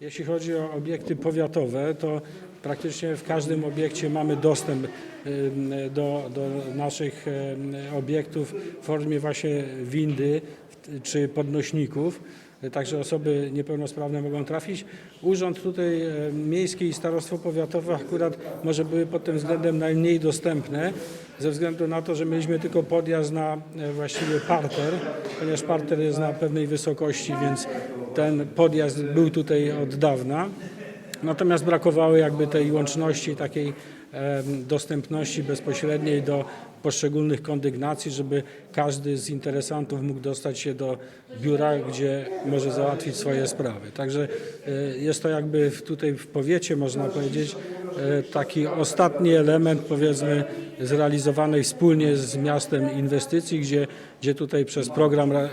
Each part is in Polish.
Jeśli chodzi o obiekty powiatowe, to praktycznie w każdym obiekcie mamy dostęp do, do naszych obiektów w formie właśnie windy czy podnośników. Także osoby niepełnosprawne mogą trafić. Urząd tutaj ym, miejski i starostwo powiatowe akurat może były pod tym względem najmniej dostępne, ze względu na to, że mieliśmy tylko podjazd na e, właściwie parter, ponieważ parter jest na pewnej wysokości, więc ten podjazd był tutaj od dawna. Natomiast brakowało jakby tej łączności, takiej dostępności bezpośredniej do poszczególnych kondygnacji, żeby każdy z interesantów mógł dostać się do biura, gdzie może załatwić swoje sprawy. Także e, jest to jakby tutaj w powiecie, można powiedzieć, e, taki ostatni element, powiedzmy, zrealizowanej wspólnie z miastem inwestycji, gdzie, gdzie tutaj przez program e,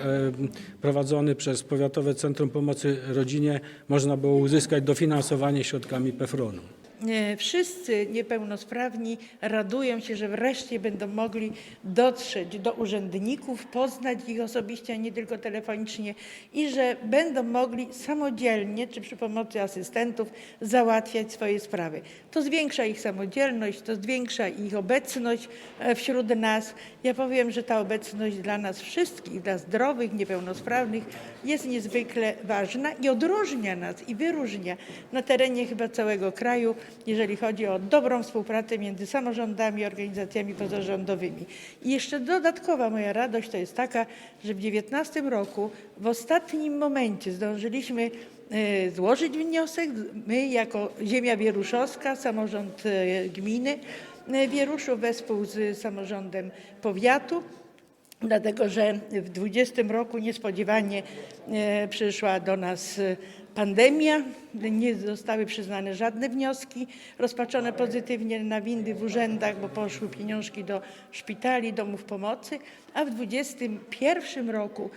prowadzony przez Powiatowe Centrum Pomocy Rodzinie można było uzyskać dofinansowanie środkami PEFRON-u. E, Wszyscy niepełnosprawni radują się, że wreszcie będą mogli dotrzeć do urzędników, poznać ich osobiście, a nie tylko telefonicznie i że będą mogli samodzielnie czy przy pomocy asystentów załatwiać swoje sprawy. To zwiększa ich samodzielność, to zwiększa ich obecność e, wśród nas. Ja powiem, że ta obecność dla nas wszystkich, dla zdrowych, niepełnosprawnych jest niezwykle ważna i odróżnia nas i wyróżnia na terenie chyba całego kraju, jeżeli chodzi o dobrą współpracę między samorządami i organizacjami pozarządowymi. I jeszcze dodatkowa moja radość to jest taka, że w 2019 roku w ostatnim momencie zdążyliśmy e, złożyć wniosek. My jako Ziemia Wieruszowska, samorząd e, gminy e, Wieruszów wespół z samorządem powiatu dlatego że w 2020 roku niespodziewanie przyszła do nas pandemia, nie zostały przyznane żadne wnioski rozpatrzone pozytywnie na windy w urzędach, bo poszły pieniążki do szpitali, domów pomocy, a w 2021 roku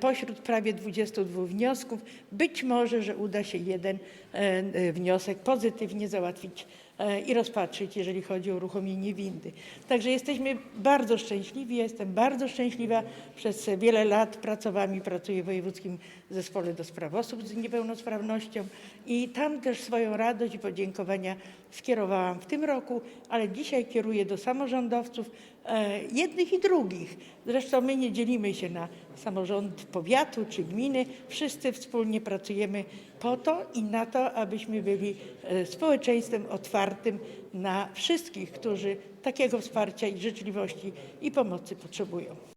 pośród prawie 22 wniosków być może, że uda się jeden e, e, wniosek pozytywnie załatwić e, i rozpatrzyć, jeżeli chodzi o uruchomienie windy. Także jesteśmy bardzo szczęśliwi. Ja jestem bardzo szczęśliwa. Przez wiele lat pracowałam i pracuję w Wojewódzkim Zespole do Spraw Osób z Niepełnosprawnością i tam też swoją radość i podziękowania skierowałam w tym roku, ale dzisiaj kieruję do samorządowców, e, jednych i drugich. Zresztą my nie dzielimy się na samorząd powiatu czy gminy. Wszyscy wspólnie pracujemy po to i na to, abyśmy byli e, społeczeństwem otwartym na wszystkich, którzy takiego wsparcia i życzliwości i pomocy potrzebują.